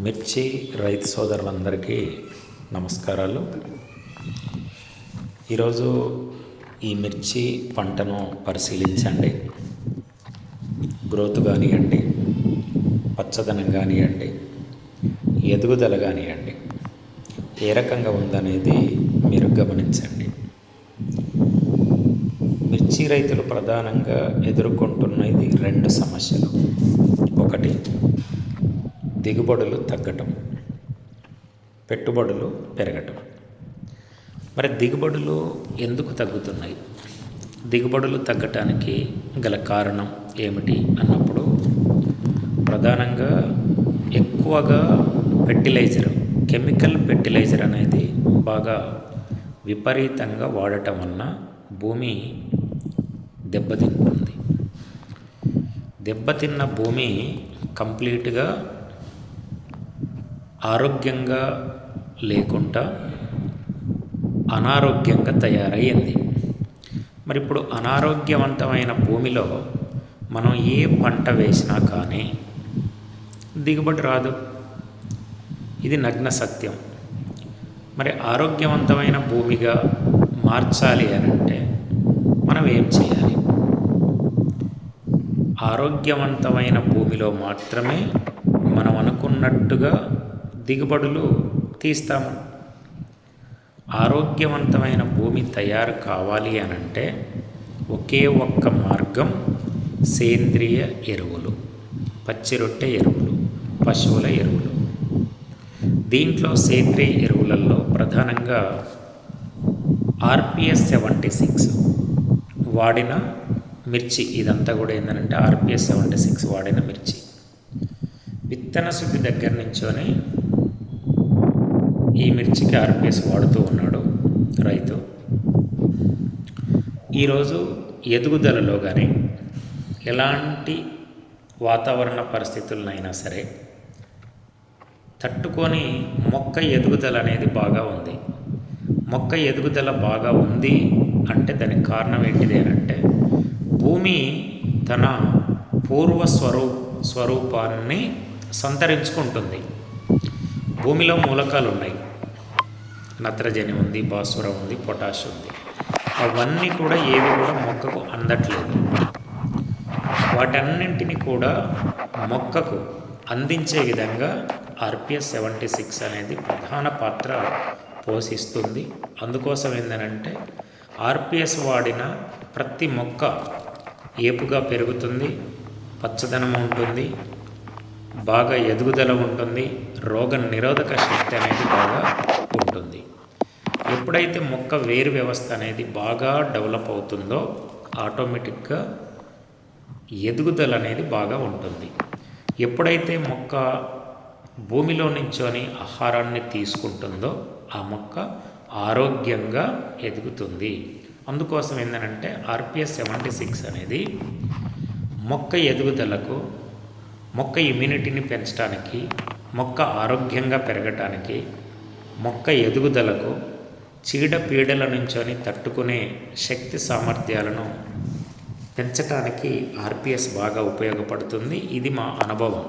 మిర్చి రైతు సోదరులందరికీ నమస్కారాలు. ఈరోజు ఈ మిర్చి పంటను పరిశీలించండి. గ్రోత్ కానివ్వండి పచ్చదనం కానివ్వండి ఎదుగుదల కానివ్వండి ఏ రకంగా ఉందనేది మీరు గమనించండి. మిర్చి రైతులు ప్రధానంగా ఎదుర్కొంటున్నది రెండు సమస్యలు. ఒకటి దిగుబడులు తగ్గటం పెట్టుబడులు పెరగటం. మరి దిగుబడులు ఎందుకు తగ్గుతున్నాయి? దిగుబడులు తగ్గటానికి గల కారణం ఏమిటి అన్నప్పుడు ప్రధానంగా ఎక్కువగా ఫెర్టిలైజర్ కెమికల్ ఫెర్టిలైజర్ అనేది బాగా విపరీతంగా వాడటం వలన భూమి దెబ్బతింటుంది. దెబ్బతిన్న భూమి కంప్లీట్గా ఆరోగ్యంగా లేకుండా అనారోగ్యంగా తయారయ్యింది మరి ఇప్పుడు అనారోగ్యవంతమైన భూమిలో మనం ఏ పంట వేసినా కానీ దిగుబడి రాదు. ఇది నగ్న సత్యం. మరి ఆరోగ్యవంతమైన భూమిగా మార్చాలి అని అంటే మనం ఏం చేయాలి? ఆరోగ్యవంతమైన భూమిలో మాత్రమే మనం అనుకున్నట్టుగా దిగుబడులు తీస్తాము. ఆరోగ్యవంతమైన భూమి తయారు కావాలి అని అంటే ఒకే ఒక్క మార్గం సేంద్రియ ఎరువులు పచ్చిరొట్టె ఎరువులు పశువుల ఎరువులు. దీంట్లో సేంద్రియ ఎరువులలో ప్రధానంగా ఆర్పిఎస్ సెవెంటీ సిక్స్ వాడిన మిర్చి ఇదంతా కూడా ఏంటంటే ఆర్పిఎస్ సెవెంటీ సిక్స్ వాడిన మిర్చి. విత్తన శుద్ధి దగ్గర నుంచోనే ఈ మిర్చికి ఆర్పిఎస్ వాడుతూ ఉన్నాడు రైతు. ఈరోజు ఎదుగుదలలో కానీ ఎలాంటి వాతావరణ పరిస్థితులనైనా సరే తట్టుకొని మొక్క ఎదుగుదల అనేది బాగా ఉంది. మొక్క ఎదుగుదల బాగా ఉంది అంటే దానికి కారణం ఏంటిది అంటే భూమి తన పూర్వ స్వరూ స్వరూపాన్ని సంతరించుకుంటుంది. భూమిలో మూలకాలు ఉన్నాయి నత్రజని ఉంది భాస్వరం ఉంది పొటాష్ ఉంది. అవన్నీ కూడా ఏవి కూడా మొక్కకు అందట్లేదు. వాటన్నింటిని కూడా మొక్కకు అందించే విధంగా ఆర్పిఎస్ సెవెంటీ సిక్స్ అనేది ప్రధాన పాత్ర పోషిస్తుంది. అందుకోసం ఏంటంటే ఆర్పిఎస్ వాడిన ప్రతి మొక్క ఏపుగా పెరుగుతుంది పచ్చదనం ఉంటుంది బాగా ఎదుగుదల ఉంటుంది రోగ నిరోధక శక్తి అనేది బాగా ఉంటుంది. ఎప్పుడైతే మొక్క వేరు వ్యవస్థ అనేది బాగా డెవలప్ అవుతుందో ఆటోమేటిక్గా ఎదుగుదల అనేది బాగా ఉంటుంది. ఎప్పుడైతే మొక్క భూమిలో నుంచొని ఆహారాన్ని తీసుకుంటుందో ఆ మొక్క ఆరోగ్యంగా ఎదుగుతుంది. అందుకోసం ఏంటంటే ఆర్పిఎస్ సెవెంటీ సిక్స్ అనేది మొక్క ఎదుగుదలకు మొక్క ఇమ్యూనిటీని పెంచడానికి మొక్క ఆరోగ్యంగా పెరగటానికి మొక్క ఎదుగుదలకు చీడపీడల నుంచొని తట్టుకునే శక్తి సామర్థ్యాలను పెంచటానికి ఆర్పిఎస్ బాగా ఉపయోగపడుతుంది. ఇది మా అనుభవం.